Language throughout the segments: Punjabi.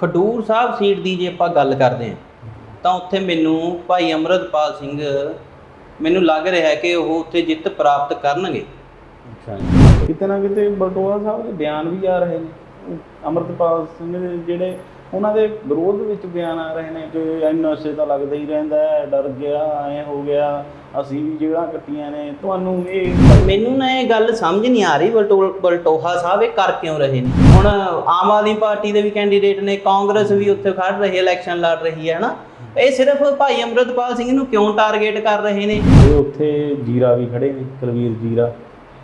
ਖਡੂਰ ਸਾਹਿਬ ਸੀਟ ਦੀ ਜੇ ਆਪਾਂ ਗੱਲ ਕਰਦੇ ਹਾਂ, ਤਾਂ ਉੱਥੇ ਮੈਨੂੰ ਭਾਈ ਅਮਰਤਪਾਲ ਸਿੰਘ, ਮੈਨੂੰ ਲੱਗ ਰਿਹਾ ਹੈ ਕਿ ਉਹ ਉੱਥੇ ਜਿੱਤ ਪ੍ਰਾਪਤ ਕਰਨਗੇ। ਅੱਛਾ ਜੀ। ਕਿਤੇ ਨਾ ਕਿਤੇ ਬਲਟੋਆ ਸਾਹਿਬ ਦੇ ਬਿਆਨ ਵੀ ਆ ਰਹੇ ਨੇ। ਅਮਰਤਪਾਲ ਸਿੰਘ ਦੇ ਜਿਹੜੇ ਉਹਨਾਂ ਦੇ ਵਿਰੋਧ ਵਿੱਚ ਬਿਆਨ ਆ ਰਹੇ ਨੇ ਕਿ ਇਹ ਨਸ਼ੇ ਤਾਂ ਲੱਗਦਾ ਹੀ ਰਹਿੰਦਾ ਹੈ, ਡਰ ਗਿਆ, ਐ ਹੋ ਗਿਆ। ਅਸੀਂ ਵੀ ਜਿਹੜਾ ਕੱਟੀਆਂ ਨੇ ਤੁਹਾਨੂੰ ਇਹ ਮੈਨੂੰ ਨਾ ਇਹ ਗੱਲ ਸਮਝ ਨਹੀਂ ਆ ਰਹੀ ਬਲਟੋ- ਬਲਟੋਹਾ ਸਾਹਿਬ ਇਹ ਕਰ ਕਿਉਂ ਰਹੇ ਨੇ? ਹੁਣ ਆਮ ਆਦਮੀ ਪਾਰਟੀ ਦੇ ਵੀ ਕੈਂਡੀਡੇਟ ਨੇ ਕਾਂਗਰਸ ਵੀ ਉੱਥੇ ਖੜ ਰਹੀ ਹੈ ਇਲੈਕਸ਼ਨ ਲੜ ਰਹੀ ਹੈ ਨਾ ਇਹ ਸਿਰਫ ਭਾਈ ਅਮਰਤਪਾਲ ਸਿੰਘ ਨੂੰ ਕਿਉਂ ਟਾਰਗੇਟ ਕਰ ਰਹੇ ਨੇ? ਇਹ ਉੱਥੇ ਜੀਰਾ ਵੀ ਖੜੇ ਨੇ ਕੁਲਵੀਰ ਜੀਰਾ।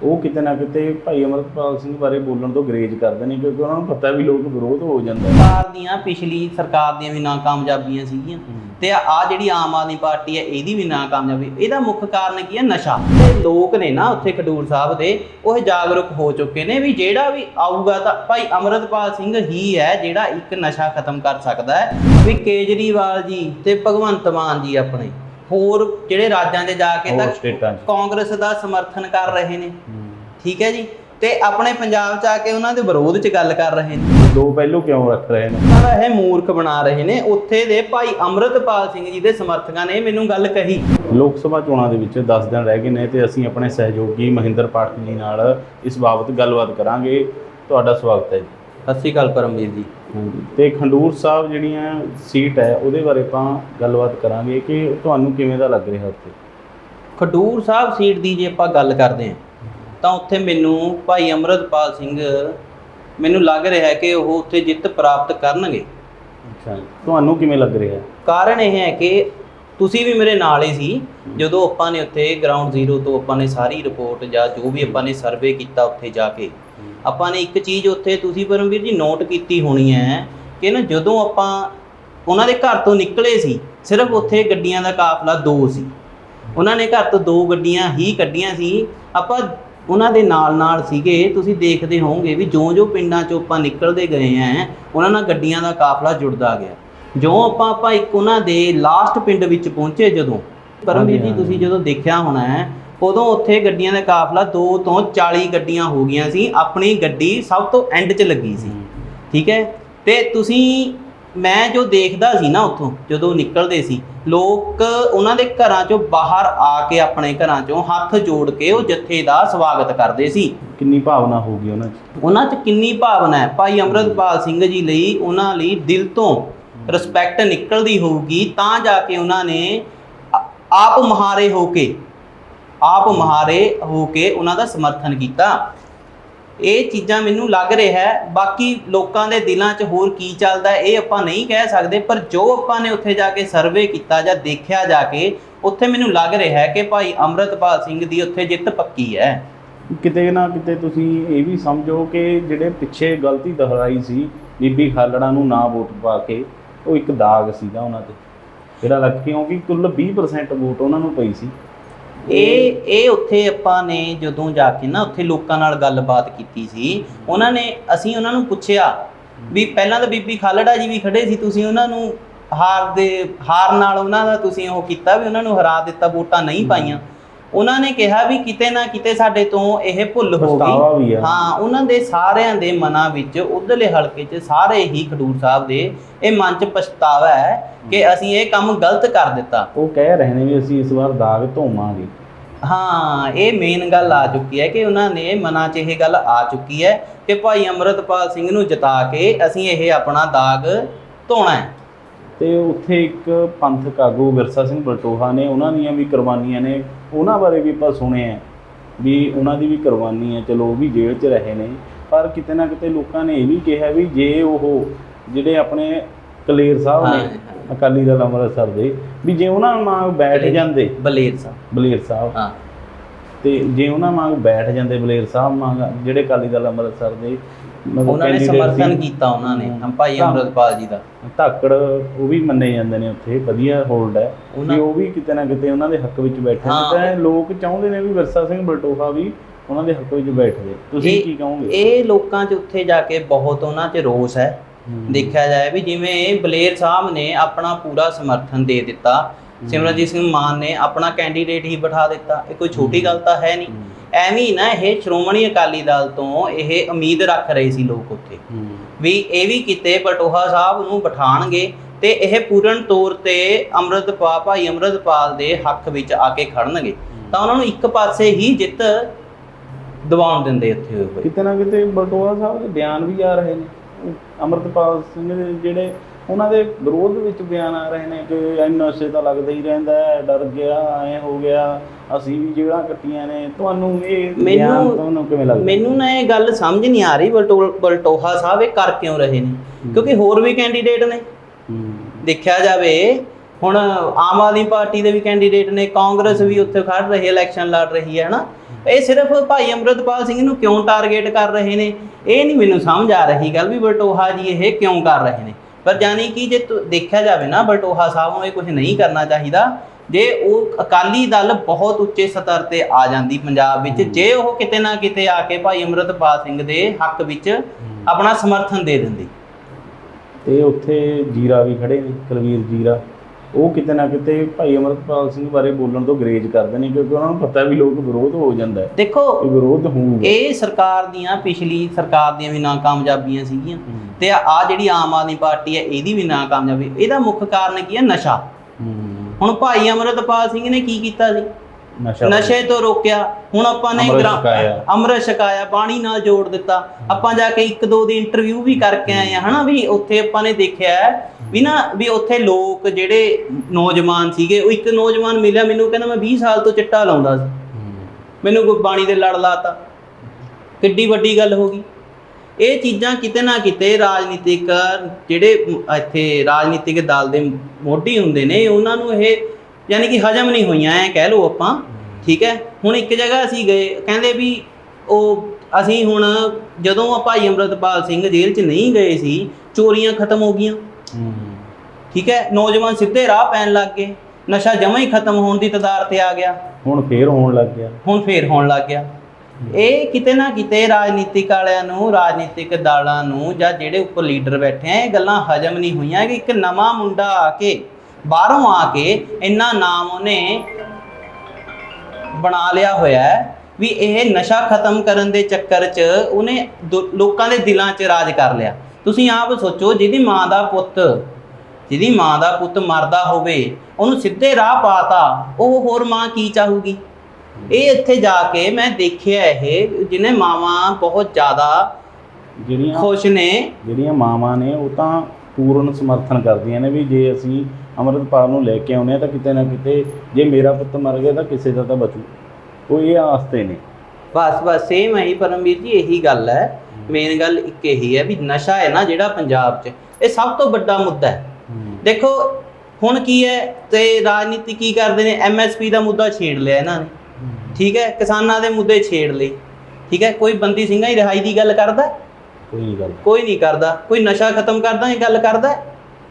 ਉਹ ਕਿਤੇ ਨਾ ਕਿਤੇ ਭਾਈ ਅਮਰਤਪਾਲ ਸਿੰਘ ਬਾਰੇ ਬੋਲਣ ਤੋਂ ਗਰੇਜ ਕਰਦੇ ਨੇ ਕਿਉਂਕਿ ਉਹਨਾਂ ਨੂੰ ਪਤਾ ਵੀ ਲੋਕ ਵਿਰੋਧ ਹੋ ਜਾਂਦਾ। ਸਰਕਾਰ ਦੀਆਂ ਪਿਛਲੀ ਸਰਕਾਰ ਦੀਆਂ ਵੀ ਨਾਕਾਮਯਾਬੀਆਂ ਸੀਗੀਆਂ। ਤੇ ਆ ਜਿਹੜੀ ਆਮ ਆਦਮੀ ਪਾਰਟੀ ਹੈ ਇਹਦੀ ਵੀ ਨਾਕਾਮਯਾਬੀ। ਇਹਦਾ ਮੁੱਖ ਕਾਰਨ ਕੀ ਹੈ? ਨਸ਼ਾ। ਤੇ ਲੋਕ ਨੇ ਨਾ ਉੱਥੇ ਖਡੂਰ ਸਾਹਿਬ ਦੇ ਉਹ ਜਾਗਰੂਕ ਹੋ ਚੁੱਕੇ ਨੇ ਵੀ ਜਿਹੜਾ ਵੀ ਆਊਗਾ ਤਾਂ ਭਾਈ ਅਮਰਤਪਾਲ ਸਿੰਘ ਹੀ ਹੈ ਜਿਹੜਾ ਇੱਕ ਨਸ਼ਾ ਖਤਮ ਕਰ ਸਕਦਾ ਹੈ। ਵੀ ਕੇਜਰੀਵਾਲ ਜੀ ਤੇ ਭਗਵੰਤ ਮਾਨ ਜੀ ਆਪਣੇ। ਹੋਰ ਜਿਹੜੇ ਰਾਜਾਂ ਦੇ ਜਾ ਕੇ ਹੋਰ ਤਾਂ 'ਚ। ਕਾਂਗਰਸ ਦਾ ਸਮਰਥਨ ਕਰ ਰਹੇ ਨੇ। ਠੀਕ ਹੈ ਜੀ? ਤੇ ਆਪਣੇ ਪੰਜਾਬ 'ਚ ਆ ਕੇ ਉਹਨਾਂ ਦੇ ਵਿਰੋਧ 'ਚ ਗੱਲ ਕਰ ਰਹੇ ਨੇ। ਦੋ ਪਹਿਲੂ ਕਿਉਂ ਰੱਖ ਰਹੇ ਨੇ? ਦਾ ਇਹ ਮੂਰਖ ਬਣਾ ਰਹੇ ਨੇ। ਉੱਥੇ ਦੇ ਭਾਈ ਅਮਰਤਪਾਲ ਸਿੰਘ ਜੀ ਦੇ ਸਮਰਥਕਾਂ ਨੇ ਮੈਨੂੰ ਗੱਲ ਕਹੀ। ਲੋਕ ਸਭਾ ਚੋਣਾਂ ਦੇ ਵਿੱਚ 10 ਦਿਨ ਰਹਿ ਗਏ ਨੇ ਤੇ ਅਸੀਂ ਆਪਣੇ ਸਹਿਯੋਗੀ ਮਹਿੰਦਰ ਪਾਠਕ ਜੀ ਨਾਲ ਇਸ ਬਾਬਤ ਗੱਲਬਾਤ ਕਰਾਂਗੇ। ਤੁਹਾਡਾ ਸਵਾਗਤ ਹੈ ਜੀ। ਸਤਿ ਸ਼੍ਰੀ ਅਕਾਲ ਪਰਮਵੀਰ ਜੀ। ਹਾਂਜੀ। ਤੇ ਖੰਡੂਰ ਸਾਹਿਬ ਜਿਹੜੀਆਂ ਸੀਟ ਹੈ ਉਹਦੇ ਬਾਰੇ ਆਪਾਂ ਗੱਲਬਾਤ ਕਰਾਂਗੇ ਕਿ ਤੁਹਾਨੂੰ ਕਿਵੇਂ ਦਾ ਲੱਗ ਰਿਹਾ ਉੱਥੇ? ਖਡੂਰ ਸਾਹਿਬ ਸੀਟ ਦੀ ਜੇ ਆਪਾਂ ਗੱਲ ਕਰਦੇ ਹਾਂ ਤਾਂ ਉੱਥੇ ਮੈਨੂੰ ਭਾਈ ਅਮਰਤਪਾਲ ਸਿੰਘ ਮੈਨੂੰ ਲੱਗ ਰਿਹਾ ਹੈ ਕਿ ਉਹ ਉੱਥੇ ਜਿੱਤ ਪ੍ਰਾਪਤ ਕਰਨਗੇ। ਅੱਛਾ ਤੁਹਾਨੂੰ ਕਿਵੇਂ ਲੱਗ ਰਿਹਾ? ਕਾਰਨ ਇਹ ਹੈ ਕਿ ਤੁਸੀਂ ਵੀ ਮੇਰੇ ਨਾਲ ਹੀ ਸੀ। ਜਦੋਂ ਆਪਾਂ ਨੇ ਉੱਥੇ ਗਰਾਊਂਡ ਜ਼ੀਰੋ ਤੋਂ ਆਪਾਂ ਨੇ ਸਾਰੀ ਰਿਪੋਰਟ ਜਾਂ ਜੋ ਵੀ ਆਪਾਂ ਨੇ ਸਰਵੇ ਕੀਤਾ ਉੱਥੇ ਜਾ ਕੇ ਆਪਾਂ ਨੇ ਇੱਕ ਚੀਜ਼ ਉੱਥੇ ਤੁਸੀਂ ਪਰਮਵੀਰ ਜੀ ਨੋਟ ਕੀਤੀ ਹੋਣੀ ਹੈ ਕਿ ਨਾ ਜਦੋਂ ਆਪਾਂ ਉਹਨਾਂ ਦੇ ਘਰ ਤੋਂ ਨਿਕਲੇ ਸੀ ਸਿਰਫ ਉੱਥੇ ਗੱਡੀਆਂ ਦਾ ਕਾਫਲਾ ਦੋ ਸੀ। ਉਹਨਾਂ ਨੇ ਘਰ ਤੋਂ ਦੋ ਗੱਡੀਆਂ ਹੀ ਕੱਢੀਆਂ ਸੀ। ਆਪਾਂ ਉਹਨਾਂ ਦੇ ਨਾਲ ਨਾਲ ਸੀਗੇ। ਤੁਸੀਂ ਦੇਖਦੇ ਹੋਵੋਗੇ ਵੀ ਜਿਉਂ-ਜਿਉਂ ਪਿੰਡਾਂ ਚੋਂ ਆਪਾਂ ਨਿਕਲਦੇ ਗਏ ਆਂ ਉਹਨਾਂ ਨਾਲ ਗੱਡੀਆਂ ਦਾ ਕਾਫਲਾ ਜੁੜਦਾ ਗਿਆ। ਜਿਉਂ ਆਪਾਂ ਆਪਾਂ ਇੱਕ ਉਹਨਾਂ ਦੇ ਲਾਸਟ ਪਿੰਡ ਵਿੱਚ ਪਹੁੰਚੇ ਜਦੋਂ ਪਰਮਵੀਰ ਜੀ ਤੁਸੀਂ ਜਦੋਂ ਦੇਖਿਆ ਹੋਣਾ ਹੈ ਉਦੋਂ ਉੱਥੇ ਗੱਡੀਆਂ ਦਾ ਕਾਫਲਾ 2 ਤੋਂ 40 ਗੱਡੀਆਂ ਹੋ ਗਈਆਂ ਸੀ ਆਪਣੀ ਗੱਡੀ ਸਭ ਤੋਂ ਐਂਡ 'ਚ ਲੱਗੀ ਸੀ। ਠੀਕ ਹੈ? ਤੇ ਤੁਸੀਂ ਮੈਂ ਜੋ ਦੇਖਦਾ ਸੀ ਨਾ ਉੱਥੋਂ ਜਦੋਂ ਨਿਕਲਦੇ ਸੀ ਲੋਕ ਉਹਨਾਂ ਦੇ ਘਰਾਂ ਚੋਂ ਬਾਹਰ ਆ ਕੇ ਆਪਣੇ ਘਰਾਂ ਚੋਂ ਹੱਥ ਜੋੜ ਕੇ ਉਹ ਜੱਥੇ ਦਾ ਸਵਾਗਤ ਕਰਦੇ ਸੀ। ਕਿੰਨੀ ਭਾਵਨਾ ਹੋਊਗੀ ਉਹਨਾਂ 'ਚ? ਉਹਨਾਂ 'ਚ ਕਿੰਨੀ ਭਾਵਨਾ ਹੈ। ਭਾਈ ਅਮਰਤਪਾਲ ਸਿੰਘ ਜੀ ਲਈ ਉਹਨਾਂ ਲਈ ਦਿਲ ਤੋਂ ਰਿਸਪੈਕਟ ਨਿਕਲਦੀ ਹੋਊਗੀ ਤਾਂ ਜਾ ਕੇ ਉਹਨਾਂ ਨੇ ਆਪ ਮਹਾਰੇ ਹੋ ਕੇ ਆਪ ਮਹਾਰੇ ਹੋ ਕੇ ਉਹਨਾਂ ਦਾ ਸਮਰਥਨ ਕੀਤਾ। ਇਹ ਚੀਜ਼ਾਂ ਮੈਨੂੰ ਲੱਗ ਰਿਹਾ ਹੈ। ਬਾਕੀ ਲੋਕਾਂ ਦੇ ਦਿਲਾਂ 'ਚ ਹੋਰ ਕੀ ਚੱਲਦਾ ਇਹ ਆਪਾਂ ਨਹੀਂ ਕਹਿ ਸਕਦੇ, ਪਰ ਜੋ ਆਪਾਂ ਨੇ ਉੱਥੇ ਜਾ ਕੇ ਸਰਵੇ ਕੀਤਾ ਜਾਂ ਦੇਖਿਆ ਜਾ ਕੇ, ਉੱਥੇ ਮੈਨੂੰ ਲੱਗ ਰਿਹਾ ਹੈ ਕਿ ਭਾਈ ਅਮਰਤਪਾਲ ਸਿੰਘ ਦੀ ਉੱਥੇ ਜਿੱਤ ਪੱਕੀ ਹੈ। ਕਿਤੇ ਨਾ ਕਿਤੇ ਤੁਸੀਂ ਇਹ ਵੀ ਸਮਝੋ ਕਿ ਜਿਹੜੇ ਪਿੱਛੇ ਗਲਤੀ ਦੁਹਰਾਈ ਸੀ, ਬੀਬੀ ਖਾਲੜਾ ਨੂੰ ਨਾ ਵੋਟ ਪਾ ਕੇ, ਉਹ ਇੱਕ ਦਾਗ ਸੀਗਾ ਉਹਨਾਂ ਤੇ। ਜਿਹੜਾ ਲੱਗ ਕਿਉਂਕਿ ਕੁੱਲ 20% ਵੋਟ ਉਹਨਾਂ ਨੂੰ ਪਈ ਸੀ। ਇਹ ਇਹ ਉੱਥੇ ਆਪਾਂ ਨੇ ਜਦੋਂ ਜਾ ਕੇ ਨਾ ਉੱਥੇ ਲੋਕਾਂ ਨਾਲ ਗੱਲਬਾਤ ਕੀਤੀ ਸੀ ਉਹਨਾਂ ਨੇ ਅਸੀਂ ਉਹਨਾਂ ਨੂੰ ਪੁੱਛਿਆ ਵੀ ਪਹਿਲਾਂ ਤਾਂ ਬੀਬੀ ਖਾਲੜਾ ਜੀ ਵੀ ਖੜੇ ਸੀ ਤੁਸੀਂ ਉਹਨਾਂ ਨੂੰ ਹਾਰ ਦੇ ਹਾਰ ਨਾਲ ਉਹਨਾਂ ਦਾ ਤੁਸੀਂ ਉਹ ਕੀਤਾ ਵੀ ਉਹਨਾਂ ਨੂੰ ਹਰਾ ਦਿੱਤਾ ਵੋਟਾਂ ਨਹੀਂ ਪਾਈਆਂ। ਉਹਨਾਂ ਨੇ ਕਿਹਾ ਵੀ ਕਿਤੇ ਨਾ ਕਿਤੇ ਸਾਡੇ ਤੋਂ ਇਹ ਭੁੱਲ ਹੋ ਪਛਤਾਵਾ ਗਈ ਹਾਂ ਉਹਨਾਂ ਦੇ ਸਾਰਿਆਂ ਦੇ ਮਨਾਂ ਵਿੱਚ ਉਧਰਲੇ ਹਲਕੇ 'ਚ ਸਾਰੇ ਹੀ ਖਡੂਰ ਸਾਹਿਬ ਦੇ ਇਹ ਮਨ 'ਚ ਪਛਤਾਵਾ ਹੈ ਕਿ ਅਸੀਂ ਇਹ ਕੰਮ ਗਲਤ ਕਰ ਦਿੱਤਾ। ਉਹ ਕਹਿ ਰਹੇ ਨੇ ਵੀ ਅਸੀਂ ਇਸ ਵਾਰ ਦਾਗ ਧੋਵਾਂਗੇ। ਹਾਂ ਇਹ ਮੇਨ ਗੱਲ ਆ ਚੁੱਕੀ ਹੈ ਕਿ ਉਹਨਾਂ ਨੇ ਮਨਾਂ 'ਚ ਇਹ ਗੱਲ ਆ ਚੁੱਕੀ ਹੈ ਕਿ ਭਾਈ ਅਮਰਤਪਾਲ ਸਿੰਘ ਨੂੰ ਜਿਤਾ ਕੇ ਅਸੀਂ ਇਹ ਆਪਣਾ ਦਾਗ ਧੋਣਾ ਹੈ। ਤੇ ਉੱਥੇ ਇੱਕ ਪੰਥਕ ਆਗੂ ਵਿਰਸਾ ਸਿੰਘ ਬਲਟੋਹਾ ਨੇ ਉਹਨਾਂ ਦੀਆਂ ਵੀ ਕੁਰਬਾਨੀਆਂ ਨੇ ਉਹਨਾਂ ਬਾਰੇ ਵੀ ਆਪਾਂ ਸੁਣਿਆ ਹੈ ਵੀ ਉਹਨਾਂ ਦੀ ਵੀ ਕੁਰਬਾਨੀ ਹੈ। ਚਲੋ ਉਹ ਵੀ ਜੇਲ੍ਹ 'ਚ ਰਹੇ ਨੇ। ਪਰ ਕਿਤੇ ਨਾ ਕਿਤੇ ਲੋਕਾਂ ਨੇ ਇਹ ਵੀ ਕਿਹਾ ਵੀ ਜੇ ਉਹ ਜਿਹੜੇ ਆਪਣੇ ਕਲੇਰ ਸਾਹਿਬ ਨੇ। ਅਕਾਲੀ ਦਲ ਅੰਮ੍ਰਿਤਸਰ ਦੇ ਵੀ ਜੇ ਉਹਨਾਂ ਨਾਲ ਬੈਠ। ਜਾਂਦੇ। ਬਲੇਰ ਸਾਹਿਬ। ਬਲੇਰ ਸਾਹਿਬ। ਹਾਂ। ਤੇ ਜੇ ਉਹਨਾਂ ਵਾਂਗ ਬੈਠ ਜਾਂਦੇ ਬਲੇਰ ਸਾਹਿਬ ਵਾਂਗ ਜਿਹੜੇ ਅਕਾਲੀ ਦਲ ਅੰਮ੍ਰਿਤਸਰ ਦੇ ਉਹਨਾਂ ਨੇ ਸਮਰਥਨ ਕੀਤਾ ਉਹਨਾਂ ਨੇ ਹਮ, ਭਾਈ ਅਮਰਤਪਾਲ ਜੀ ਦਾ। ਧਾਕੜ ਉਹ ਵੀ ਮੰਨੇ ਜਾਂਦੇ ਨੇ ਉੱਥੇ ਵਧੀਆ ਹੋਲਡ ਹੈ। ਵੀ ਉਹ ਵੀ ਕਿਤੇ ਨਾ ਕਿਤੇ ਉਹਨਾਂ ਦੇ ਹੱਕ ਵਿੱਚ ਬੈਠੇ ਨੇ। ਤਾਂ ਲੋਕ ਚਾਹੁੰਦੇ ਨੇ ਵੀ ਵਿਰਸਾ ਸਿੰਘ ਬਲਟੋਹਾ ਵੀ ਉਹਨਾਂ ਦੇ ਹੱਕ ਵਿੱਚ ਬੈਠੇ ਤੁਸੀਂ ਕੀ ਕਹੋਗੇ? ਇਹ ਲੋਕਾਂ 'ਚ ਉੱਥੇ ਜਾ ਕੇ ਬਹੁਤ ਉਹਨਾਂ 'ਚ ਰੋਸ ਹੈ। ਦੇਖਿਆ ਜਾਏ ਵੀ ਜਿਵੇਂ ਬਲੇਰ ਸਾਹਿਬ ਨੇ ਆਪਣਾ ਪੂਰਾ ਸਮਰਥਨ ਦੇ ਦਿੱਤਾ। ਸਿਮਰਨਜੀਤ ਸਿੰਘ ਮਾਨ ਨੇ ਆਪਣਾ ਕੈਂਡੀਡੇਟ ਹੀ ਬਿਠਾ ਦਿੱਤਾ। ਇਹ ਕੋਈ ਛੋਟੀ ਗੱਲ ਤਾਂ ਹੈ ਨਹੀਂ। ਐਵੇਂ ਨਾ ਇਹ ਸ਼੍ਰੋਮਣੀ ਅਕਾਲੀ ਦਲ ਤੋਂ ਇਹ ਉਮੀਦ ਰੱਖ ਰਹੇ ਸੀ ਲੋਕ ਉੱਥੇ। ਵੀ ਇਹ ਵੀ ਕਿਤੇ ਬਟੋਹਾ ਸਾਹਿਬ ਨੂੰ ਬਿਠਾਣਗੇ ਤੇ ਇਹ ਪੂਰਨ ਤੌਰ ਤੇ ਅੰਮ੍ਰਿਤਪਾਲ ਭਾਈ ਅੰਮ੍ਰਿਤਪਾਲ ਦੇ ਹੱਕ ਵਿੱਚ ਆ ਕੇ ਖੜਨਗੇ। ਤਾਂ ਉਹਨਾਂ ਨੂੰ ਇੱਕ ਪਾਸੇ ਹੀ ਜਿੱਤ ਦਿਵਾਉਣ ਦਿੰਦੇ ਉੱਥੇ ਹੋਏ। ਕਿਤੇ ਨਾ ਕਿਤੇ ਬਲਟੋਆ ਸਾਹਿਬ ਦੇ ਬਿਆਨ ਵੀ ਆ ਰਹੇ ਨੇ। ਅਮਰਤਪਾਲ ਸਿੰਘ ਜਿਹੜੇ ਉਹਨਾਂ ਦੇ ਵਿਰੋਧ ਵਿੱਚ ਬਿਆਨ ਆ ਰਹੇ ਨੇ ਕਿ ਇਹ ਨਸ਼ੇ ਤਾਂ ਲੱਗਦਾ ਹੀ ਰਹਿੰਦਾ ਹੈ ਡਰ ਗਿਆ ਐ ਹੋ ਗਿਆ ਅਸੀਂ ਵੀ ਜਿਹੜਾ ਕੱਟੀਆਂ ਨੇ। ਤੁਹਾਨੂੰ ਇਹ ਮੈਨੂੰ- ਤੁਹਾਨੂੰ ਕਿਵੇਂ ਲੱਗਦਾ? ਮੈਨੂੰ ਨਾ ਇਹ ਗੱਲ ਸਮਝ ਨਹੀਂ ਆ ਰਹੀ ਬਲਟੋ ਬਲਟੋਹਾ ਸਾਹਿਬ ਇਹ ਕਰ ਕਿਉਂ ਰਹੇ ਨੇ? ਕਿਉਂਕਿ ਹੋਰ ਵੀ ਕੈਂਡੀਡੇਟ ਨੇ। ਦੇਖਿਆ ਜਾਵੇ ਹੁਣ ਆਮ ਆਦਮੀ ਪਾਰਟੀ ਦੇ ਵੀ ਕੈਂਡੀਡੇਟ ਨੇ ਕਾਂਗਰਸ ਵੀ ਉੱਥੇ ਖੜ ਰਹੀ ਇਲੈਕਸ਼ਨ ਲੜ ਰਹੀ ਹੈ ਹਨਾ? ਇਹ ਸਿਰਫ ਭਾਈ ਅੰਮ੍ਰਿਤਪਾਲ ਸਿੰਘ ਨੂੰ ਕਿਉਂ ਟਾਰਗੇਟ ਕਰ ਰਹੇ ਨੇ? ਇਹ ਨਹੀਂ ਮੈਨੂੰ ਸਮਝ ਆ ਰਹੀ ਗੱਲ ਵੀ ਬਲਟੋਹਾ ਜੀ ਇਹ ਕਿਉਂ ਕਰ ਰਹੇ ਨੇ? ਪਰ ਜਾਨੀ ਕਿ ਜੇ ਦੇਖਿਆ ਜਾਵੇ ਨਾ ਬਲਟੋਹਾ ਸਾਹਿਬ ਨੂੰ ਇਹ ਕੁਝ ਨਹੀਂ ਕਰਨਾ ਚਾਹੀਦਾ। ਜੇ ਉਹ ਅਕਾਲੀ ਦਲ ਬਹੁਤ ਉੱਚੇ ਸਤਰ ਤੇ ਆ ਜਾਂਦੀ ਪੰਜਾਬ ਵਿੱਚ ਜੇ ਉਹ ਕਿਤੇ ਨਾ ਕਿਤੇ ਆ ਕੇ ਭਾਈ ਅੰਮ੍ਰਿਤਪਾਲ ਸਿੰਘ ਦੇ ਹੱਕ ਵਿੱਚ ਆਪਣਾ ਸਮਰਥਨ ਦੇ ਦਿੰਦੀ। ਤੇ ਉੱਥੇ ਜੀਰਾ ਵੀ ਖੜੇ ਨੇ ਕੁਲਵੀਰ ਜੀਰਾ। ਉਹ ਕਿਤੇ ਨਾ ਕਿਤੇ ਭਾਈ ਅਮਰਤਪਾਲ ਸਿੰਘ ਬਾਰੇ ਬੋਲਣ ਤੋਂ ਗਰੇਜ ਕਰਦੇ ਨੇ ਕਿਉਂਕਿ ਉਹਨਾਂ ਨੂੰ ਪਤਾ ਵੀ ਲੋਕ ਵਿਰੋਧ ਹੋ ਜਾਂਦਾ ਹੈ। ਦੇਖੋ ਵਿਰੋਧ ਹੋਊਗਾ। ਇਹ ਸਰਕਾਰ ਦੀਆਂ ਪਿਛਲੀ ਸਰਕਾਰ ਦੀਆਂ ਵੀ ਨਾਕਾਮਯਾਬੀਆਂ ਸੀਗੀਆਂ। ਤੇ ਆ ਜਿਹੜੀ ਆਮ ਆਦਮੀ ਪਾਰਟੀ ਹੈ ਇਹਦੀ ਵੀ ਨਾਕਾਮਯਾਬੀ। ਇਹਦਾ ਮੁੱਖ ਕਾਰਨ ਕੀ ਹੈ? ਨਸ਼ਾ। ਹੁਣ ਭਾਈ ਅਮਰਤਪਾਲ ਸਿੰਘ ਨੇ ਕੀ ਕੀਤਾ ਸੀ? ਨਸ਼ਾ ਨਸ਼ੇ ਤੋਂ ਰੋਕਿਆ। ਹੁਣ ਆਪਾਂ ਨੇ ਅੰਮ੍ਰਿਤ ਗ੍ਰਾ- ਛਕਾਇਆ। ਅੰਮ੍ਰਿਤ ਛਕਾਇਆ ਬਾਣੀ ਨਾਲ ਜੋੜ ਦਿੱਤਾ। ਆਪਾਂ ਜਾ ਕੇ ਇੱਕ ਦੋ ਦੀ ਇੰਟਰਵਿਊ ਵੀ ਕਰਕੇ ਆਏ ਆ ਹਨਾ? ਵੀ ਉੱਥੇ ਆਪਾਂ ਨੇ ਦੇਖਿਆ ਹੈ ਵੀ ਨਾ ਵੀ ਉੱਥੇ ਲੋਕ ਜਿਹੜੇ ਨੌਜਵਾਨ ਸੀਗੇ ਉਹ ਇੱਕ ਨੌਜਵਾਨ ਮਿਲਿਆ ਮੈਨੂੰ ਕਹਿੰਦਾ ਮੈਂ 20 ਸਾਲ ਤੋਂ ਚਿੱਟਾ ਲਾਉਂਦਾ ਸੀ। ਮੈਨੂੰ ਕੋਈ ਬਾਣੀ ਦੇ ਲੜ ਲਾਤਾ। ਕਿੱਡੀ ਵੱਡੀ ਗੱਲ ਹੋ ਗਈ। ਇਹ ਚੀਜ਼ਾਂ ਕਿਤੇ ਨਾ ਕਿਤੇ ਰਾਜਨੀਤਿਕ ਜਿਹੜੇ ਮ- ਇੱਥੇ ਰਾਜਨੀਤਿਕ ਦਲ ਦੇ ਮੋਢੀ ਹੁੰਦੇ ਨੇ ਉਹਨਾਂ ਨੂੰ ਇਹ ਯਾਨੀ ਕਿ ਹਜਮ ਨਹੀਂ ਹੋਈਆਂ ਐ ਕਹਿ ਲਓ ਆਪਾਂ ਠੀਕ ਹੈ? ਹੁਣ ਇੱਕ ਜਗ੍ਹਾ ਅਸੀਂ ਗਏ ਕਹਿੰਦੇ ਵੀ ਉਹ ਅਸੀਂ ਹੁਣ ਜਦੋਂ ਆ ਭਾਈ ਅੰਮ੍ਰਿਤਪਾਲ ਸਿੰਘ ਜੇਲ੍ਹ 'ਚ ਨਹੀਂ ਗਏ ਸੀ ਚੋਰੀਆਂ ਖਤਮ ਹੋ ਗਈਆਂ। ਠੀਕ ਹੈ? ਨੌਜਵਾਨ ਸਿੱਧੇ ਰਾਹ ਪੈਣ ਲੱਗ ਗਏ। ਨਸ਼ਾ ਜਮਾਂ ਹੀ ਖਤਮ ਹੋਣ ਦੀ ਤਦਾਰ ਤੇ ਆ ਗਿਆ। ਹੁਣ ਫੇਰ ਹੋਣ ਲੱਗ ਗਿਆ। ਹੁਣ ਫੇਰ ਹੋਣ ਲੱਗ ਗਿਆ। ਇਹ ਕਿਤੇ ਨਾ ਕਿਤੇ ਰਾਜਨੀਤਿਕ ਵਾਲਿਆਂ ਨੂੰ ਰਾਜਨੀਤਿਕ ਦਲਾਂ ਨੂੰ ਜਾਂ ਜਿਹੜੇ ਉੱਪਰ ਲੀਡਰ ਬੈਠੇ ਆ ਇਹ ਗੱਲਾਂ ਹਜਮ ਨਹੀਂ ਹੋਈਆਂ ਕਿ ਇੱਕ ਨਵਾਂ ਮੁੰਡਾ ਆ ਕੇ ਬਾਹਰੋਂ ਆ ਕੇ ਇੰਨਾ ਨਾਮ ਉਹਨੇ ਬਣਾ ਲਿਆ ਹੋਇਆ ਹੈ ਵੀ ਇਹ ਨਸ਼ਾ ਖਤਮ ਕਰਨ ਦੇ ਚੱਕਰ 'ਚ ਉਹਨੇ ਲੋਕਾਂ ਦੇ ਦਿਲਾਂ 'ਚ ਰਾਜ ਕਰ ਲਿਆ। ਤੁਸੀਂ ਆਪ ਸੋਚੋ ਜਿਹਦੀ ਮਾਂ ਦਾ ਪੁੱਤ ਜਿਹਦੀ ਮਾਂ ਦਾ ਪੁੱਤ ਮਰਦਾ ਹੋਵੇ ਉਹਨੂੰ ਸਿੱਧੇ ਰਾਹ ਪਾਤਾ ਉਹ ਹੋਰ ਮਾਂ ਕੀ ਚਾਹੂਗੀ? ਇਹ ਇੱਥੇ ਜਾ ਕੇ ਮੈਂ ਦੇਖਿਆ ਇਹ ਜਿਹਨੇ ਮਾਵਾਂ ਬਹੁਤ ਜ਼ਿਆਦਾ ਜਿਹੜੀਆਂ ਖੁਸ਼ ਨੇ। ਜਿਹੜੀਆਂ ਮਾਵਾਂ ਨੇ ਉਹ ਤਾਂ ਪੂਰਨ ਸਮਰਥਨ ਕਰਦੀਆਂ ਨੇ ਵੀ ਜੇ ਅਸੀਂ ਅਮਰਤਪਾਲ ਨੂੰ ਲੈ ਕੇ ਆਉਂਦੇ ਆ ਤਾਂ ਕਿਤੇ ਨਾ ਕਿਤੇ ਜੇ ਮੇਰਾ ਪੁੱਤ ਮਰ ਗਿਆ ਤਾਂ ਕਿਸੇ ਦਾ ਤਾਂ ਬਚੂ। ਉਹ ਇਹ ਆਸਤੇ ਨੇ ਬਸ ਬਸ ਸੇਮ ਹੈ ਹੀ ਪਰਮਵੀਰ ਜੀ ਇਹੀ ਗੱਲ ਹੈ। ਮੇਨ ਗੱਲ ਇੱਕ ਇਹੀ ਹੈ ਵੀ ਨਸ਼ਾ ਹੈ ਨਾ ਜਿਹੜਾ ਪੰਜਾਬ 'ਚ ਇਹ ਸਭ ਤੋਂ ਵੱਡਾ ਮੁੱਦਾ ਹੈ। ਦੇਖੋ ਹੁਣ ਕੀ ਹੈ ਤੇ ਰਾਜਨੀਤੀ ਕੀ ਕਰਦੇ ਨੇ? ਐਮਐਸਪੀ ਦਾ ਮੁੱਦਾ ਛੇੜ ਲਿਆ ਇਹਨਾਂ ਨੇ। ਠੀਕ ਹੈ ਕਿਸਾਨਾਂ ਦੇ ਮੁੱਦੇ ਛੇੜ ਲਏ। ਠੀਕ ਹੈ ਕੋਈ ਬੰਦੀ ਸਿੰਘਾਂ ਦੀ ਰਿਹਾਈ ਦੀ ਗੱਲ ਕਰਦਾ? ਕੋਈ ਨਹੀਂ ਗੱਲ ਕੋਈ ਨਹੀਂ ਕਰਦਾ। ਕੋਈ ਨਸ਼ਾ ਖਤਮ ਕਰਦਾ ਇਹ ਗੱਲ ਕਰਦਾ?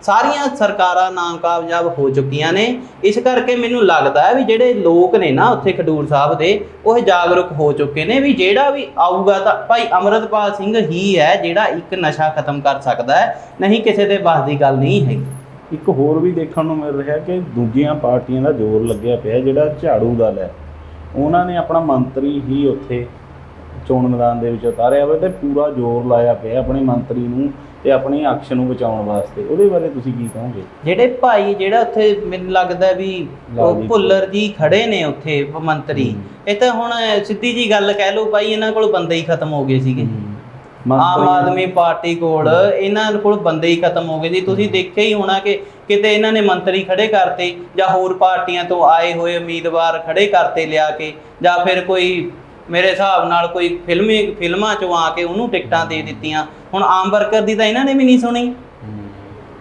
ਸਾਰੀਆਂ ਸਰਕਾਰਾਂ ਨਾਕਾਮਯਾਬ ਹੋ ਚੁੱਕੀਆਂ ਨੇ। ਇਸ ਕਰਕੇ ਮੈਨੂੰ ਲੱਗਦਾ ਹੈ ਵੀ ਜਿਹੜੇ ਲੋਕ ਨੇ ਨਾ ਉੱਥੇ ਖਡੂਰ ਸਾਹਿਬ ਦੇ ਉਹ ਜਾਗਰੂਕ ਹੋ ਚੁੱਕੇ ਨੇ ਵੀ ਜਿਹੜਾ ਵੀ ਆਊਗਾ ਤਾਂ ਭਾਈ ਅਮਰਤਪਾਲ ਸਿੰਘ ਹੀ ਹੈ ਜਿਹੜਾ ਇੱਕ ਨਸ਼ਾ ਖਤਮ ਕਰ ਸਕਦਾ ਹੈ। ਨਹੀਂ ਕਿਸੇ ਦੇ ਬਸ ਦੀ ਗੱਲ ਨਹੀਂ ਹੈਗੀ। ਇੱਕ ਹੋਰ ਵੀ ਦੇਖਣ ਨੂੰ ਮਿਲ ਰਿਹਾ ਕਿ ਦੂਜੀਆਂ ਪਾਰਟੀਆਂ ਦਾ ਜ਼ੋਰ ਲੱਗਿਆ ਪਿਆ ਜਿਹੜਾ ਝਾੜੂ ਦਲ ਹੈ। ਉਹਨਾਂ ਨੇ ਆਪਣਾ ਮੰਤਰੀ ਹੀ ਉੱਥੇ ਚੋਣ ਮੈਦਾਨ ਦੇ ਵਿੱਚ ਉਤਾਰਿਆ ਹੋਇਆ ਤੇ ਪੂਰਾ ਜ਼ੋਰ ਲਾਇਆ ਪਿਆ ਆਪਣੇ ਮੰਤਰੀ ਨੂੰ ਤੇ ਆਪਣੀ ਅਕਸ਼ ਨੂੰ ਬਚਾਉਣ ਵਾਸਤੇ। ਉਹਦੇ ਬਾਰੇ ਤੁਸੀਂ ਕੀ ਕਹੋਗੇ? ਜਿਹੜੇ ਭਾਈ ਜਿਹੜਾ ਉੱਥੇ ਮੈਨੂੰ ਲੱਗਦਾ ਵੀ ਉਹ ਭੁੱਲਰ ਜੀ ਖੜੇ ਨੇ ਉੱਥੇ ਮੰਤਰੀ। ਇਹ ਤਾਂ ਹੁਣ ਸਿੱਧੀ ਜੀ ਗੱਲ ਕਹਿ ਲਓ ਭਾਈ ਇਹਨਾਂ ਕੋਲ ਬੰਦੇ ਹੀ ਖਤਮ ਹੋ ਗਏ ਸੀਗੇ। ਆਮ ਆਦਮੀ ਪਾਰਟੀ ਕੋਲ ਇਹਨਾਂ ਕੋਲ ਬੰਦੇ ਹੀ ਖਤਮ ਹੋ ਗਏ ਸੀ ਤੁਸੀਂ ਦੇਖਿਆ ਹੀ ਹੋਣਾ ਕਿ ਕਿਤੇ ਇਹਨਾਂ ਨੇ ਮੰਤਰੀ ਖੜੇ ਕਰਤੇ ਜਾਂ ਹੋਰ ਪਾਰਟੀਆਂ ਤੋਂ ਆਏ ਹੋਏ ਉਮੀਦਵਾਰ ਖੜੇ ਕਰਤੇ ਲਿਆ ਕੇ ਜਾਂ ਫਿਰ ਕੋਈ ਮੇਰੇ ਹਿਸਾਬ ਨਾਲ ਕੋਈ ਫਿਲਮੀ ਫਿਲਮਾਂ ਚੋਂ ਆ ਕੇ ਉਹਨੂੰ ਟਿਕਟਾਂ ਦੇ ਦਿੱਤੀਆਂ। ਹੁਣ ਆਮ ਵਰਕਰ ਦੀ ਤਾਂ ਇਹਨਾਂ ਨੇ ਵੀ ਨਹੀਂ ਸੁਣੀ।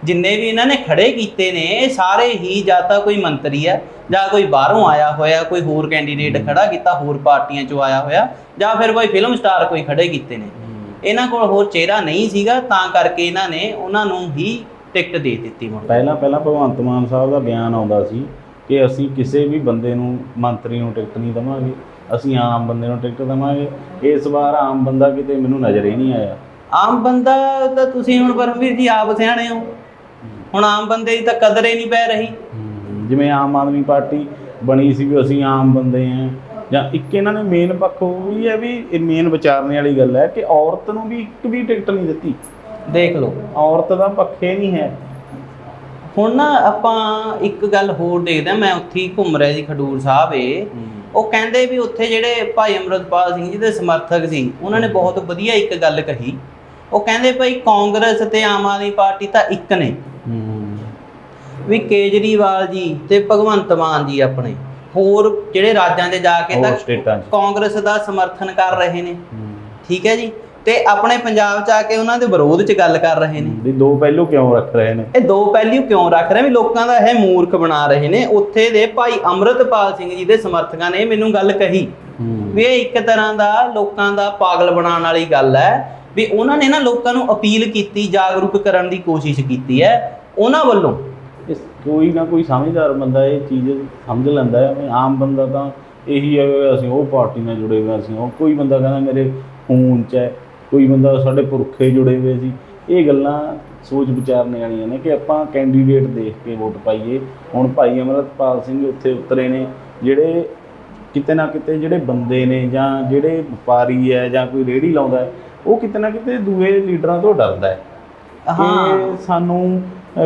ਜਿੰਨੇ ਵੀ ਇਹਨਾਂ ਨੇ ਖੜੇ ਕੀਤੇ ਨੇ, ਇਹ ਸਾਰੇ ਹੀ ਜਾਂ ਤਾਂ ਕੋਈ ਮੰਤਰੀ ਹੈ, ਜਾਂ ਕੋਈ ਬਾਹਰੋਂ ਆਇਆ ਹੋਇਆ, ਕੋਈ ਹੋਰ ਕੈਂਡੀਡੇਟ ਖੜਾ ਕੀਤਾ, ਹੋਰ ਪਾਰਟੀਆਂ ਚੋਂ ਆਇਆ ਹੋਇਆ, ਜਾਂ ਫਿਰ ਕੋਈ ਫਿਲਮ ਸਟਾਰ ਕੋਈ ਖੜੇ ਕੀਤੇ ਨੇ। ਇਹਨਾਂ ਕੋਲ ਹੋਰ ਚਿਹਰਾ ਨਹੀਂ ਸੀਗਾ, ਤਾਂ ਕਰਕੇ ਇਹਨਾਂ ਨੇ ਉਹਨਾਂ ਨੂੰ ਹੀ ਟਿਕਟ ਦੇ ਦਿੱਤੀ ਮੁੜ ਪਹਿਲਾਂ ਪਹਿਲਾਂ ਭਗਵੰਤ ਮਾਨ ਸਾਹਿਬ ਦਾ ਬਿਆਨ ਆਉਂਦਾ ਸੀ ਕਿ ਅਸੀਂ ਕਿਸੇ ਵੀ ਬੰਦੇ ਨੂੰ ਮੰਤਰੀ ਨੂੰ ਟਿਕਟ ਨਹੀਂ ਦਵਾਂਗੇ। ਅਸੀਂ ਆਮ ਬੰਦੇ ਨੂੰ ਟਿਕਟ ਦਵਾਂਗੇ। ਇਸ ਵਾਰ ਆਮ ਬੰਦਾ ਕਿਤੇ ਮੈਨੂੰ ਨਜ਼ਰ ਹੀ ਨਹੀਂ ਆਇਆ। ਆਮ ਬੰਦਾ ਤਾਂ ਤੁਸੀਂ ਹੁਣ ਪਰਮਵੀਰ ਜੀ ਆਪ ਸਿਆਣੇ ਹੋ। ਹੁਣ ਆਮ ਬੰਦੇ ਦੀ ਤਾਂ ਕਦਰ ਹੀ ਨਹੀਂ ਪੈ ਰਹੀ। ਜਿਵੇਂ ਆਮ ਆਦਮੀ ਪਾਰਟੀ ਬਣੀ ਸੀ ਵੀ ਅਸੀਂ ਆਮ ਬੰਦੇ ਆਂ। ਜਾਂ ਇੱਕ ਇਹਨਾਂ ਨੇ ਮੇਨ ਪੱਖ ਉਹ ਵੀ ਹੈ ਵੀ ਇਹ ਮੇਨ ਵਿਚਾਰਨੇ ਵਾਲੀ ਗੱਲ ਹੈ ਕਿ ਔਰਤ ਨੂੰ ਵੀ ਇੱਕ ਵੀ ਟਿਕਟ ਨਹੀਂ ਦਿੱਤੀ। ਦੇਖ ਲਓ। ਔਰਤ ਦਾ ਪੱਖੇ ਨਹੀਂ ਹੈ। ਹੁਣ ਨਾ ਆਪਾਂ ਇੱਕ ਗੱਲ ਹੋਰ ਦੇਖਦੇ ਮੈਂ ਉੱਥੇ ਹੀ ਘੁੰਮ ਰਿਹਾ ਸੀ ਖਡੂਰ ਸਾਹਿਬ ਏ ਉਹ ਕਹਿੰਦੇ ਵੀ ਉੱਥੇ ਜਿਹੜੇ ਭਾਈ ਅਮਰਤਪਾਲ ਸਿੰਘ ਜੀ ਦੇ ਸਮਰਥਕ ਸੀ ਉਹਨਾਂ ਨੇ ਬਹੁਤ ਵਧੀਆ ਇੱਕ ਗੱਲ ਕਹੀ। ਉਹ ਕਹਿੰਦੇ ਭਾਈ ਕਾਂਗਰਸ ਤੇ ਆਮ ਆਦਮੀ ਪਾਰਟੀ ਤਾਂ ਇੱਕ ਨੇ। ਵੀ ਕੇਜਰੀਵਾਲ ਜੀ ਤੇ ਭਗਵੰਤ ਮਾਨ ਜੀ ਆਪਣੇ। ਹੋਰ ਜਿਹੜੇ ਰਾਜਾਂ 'ਚ ਜਾ ਕੇ ਤਾਂ ਕਾਂਗਰਸ ਦਾ ਸਮਰਥਨ ਕਰ ਰਹੇ ਨੇ। ਠੀਕ ਹੈ ਜੀ? ਤੇ ਆਪਣੇ ਪੰਜਾਬ 'ਚ ਆ ਕੇ ਉਹਨਾਂ ਦੇ ਵਿਰੋਧ 'ਚ ਗੱਲ ਕਰ ਰਹੇ ਨੇ। ਵੀ ਦੋ ਪਹਿਲੂ ਕਿਉਂ ਰੱਖ ਰਹੇ ਨੇ? ਇਹ ਦੋ ਪਹਿਲੂ ਕਿਉਂ ਰੱਖ ਰਹੇ ਵੀ ਲੋਕਾਂ ਦਾ ਇਹ ਮੂਰਖ ਬਣਾ ਰਹੇ ਨੇ। ਉੱਥੇ ਦੇ ਭਾਈ ਅਮਰਤਪਾਲ ਸਿੰਘ ਜੀ ਦੇ ਸਮਰਥਕਾਂ ਨੇ ਮੈਨੂੰ ਗੱਲ ਕਹੀ ਵੀ ਇਹ ਇੱਕ ਤਰ੍ਹਾਂ ਦਾ ਲੋਕਾਂ ਦਾ ਪਾਗਲ ਬਣਾਉਣ ਵਾਲੀ ਗੱਲ ਹੈ ਵੀ ਉਹਨਾਂ ਨੇ ਨਾ ਲੋਕਾਂ ਨੂੰ ਅਪੀਲ ਕੀਤੀ ਜਾਗਰੂਕ ਕਰਨ ਦੀ ਕੋਸ਼ਿਸ਼ ਕੀਤੀ ਹੈ। ਉਹਨਾਂ ਵੱਲੋਂ ਇਸ ਕੋਈ ਨਾ ਕੋਈ ਸਮਝਦਾਰ ਬੰਦਾ ਇਹ ਚੀਜ਼ ਸਮਝ ਲੈਂਦਾ ਹੈ ਆਮ ਬੰਦਾ ਤਾਂ ਇਹੀ ਹੈ ਅਸੀਂ ਉਹ ਪਾਰਟੀ ਨਾਲ ਜੁੜੇ ਹੋਏ ਅਸੀਂ ਉਹ ਕੋਈ ਬੰਦਾ ਕਹਿੰਦਾ ਮੇਰੇ ਖੂਨ 'ਚ ਹੈ। ਕੋਈ ਬੰਦਾ ਸਾਡੇ ਪੁਰਖੇ ਜੁੜੇ ਹੋਏ ਸੀ। ਇਹ ਗੱਲਾਂ ਸੋਚ ਵਿਚਾਰਨੇ ਵਾਲੀਆਂ ਨੇ ਕਿ ਆਪਾਂ ਕੈਂਡੀਡੇਟ ਦੇਖ ਕੇ ਵੋਟ ਪਾਈਏ। ਹੁਣ ਭਾਈ ਅਮਰਤਪਾਲ ਸਿੰਘ ਉੱਥੇ ਉਤਰੇ ਨੇ ਜਿਹੜੇ ਕਿਤੇ ਨਾ ਕਿਤੇ ਜਿਹੜੇ ਬੰਦੇ ਨੇ ਜਾਂ ਜਿਹੜੇ ਵਪਾਰੀ ਹੈ ਜਾਂ ਕੋਈ ਰੇੜੀ ਲਾਉਂਦਾ ਹੈ ਉਹ ਕਿਤੇ ਨਾ ਕਿਤੇ ਦੂਏ ਲੀਡਰਾਂ ਤੋਂ ਡਰਦਾ ਹੈ ਹਾਂ। ਕਿ ਸਾਨੂੰ